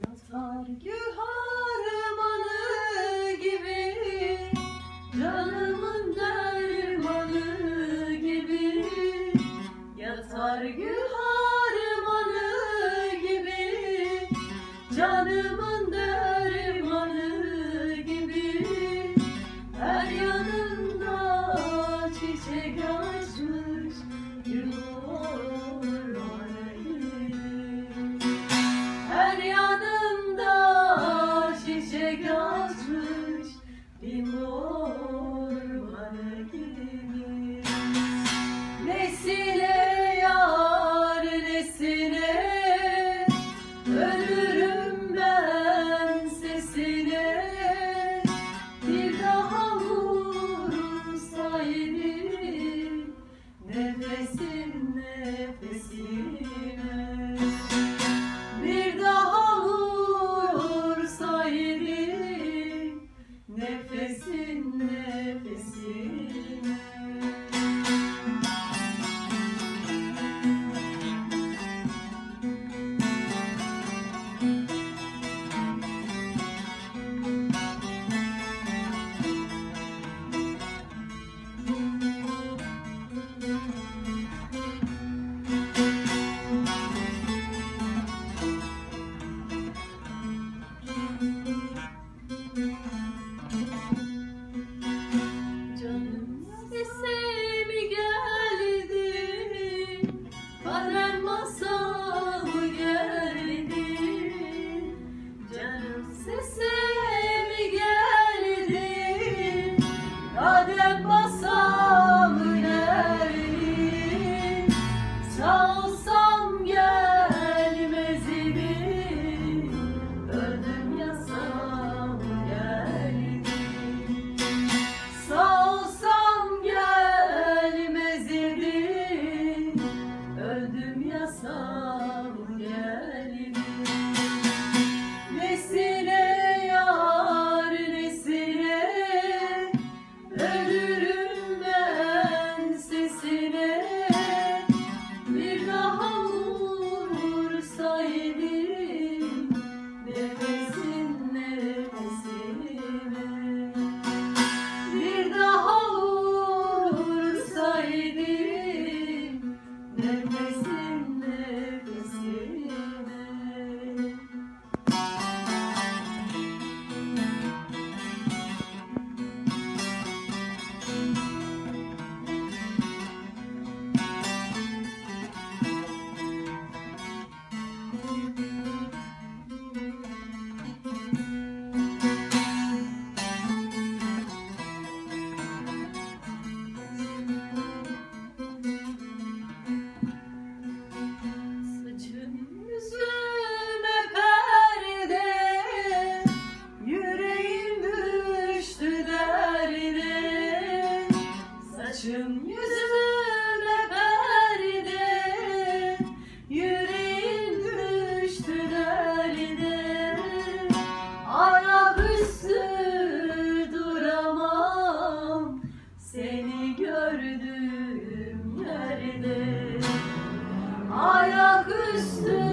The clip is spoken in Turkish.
Yatargı harmanı gibi, canımın dermanı gibi. Yatargı Sargı Kara masal. Saçım yüzüme perde Yüreğim düştü derde Ayaküstü duramam Seni gördüğüm yerde. Ayaküstü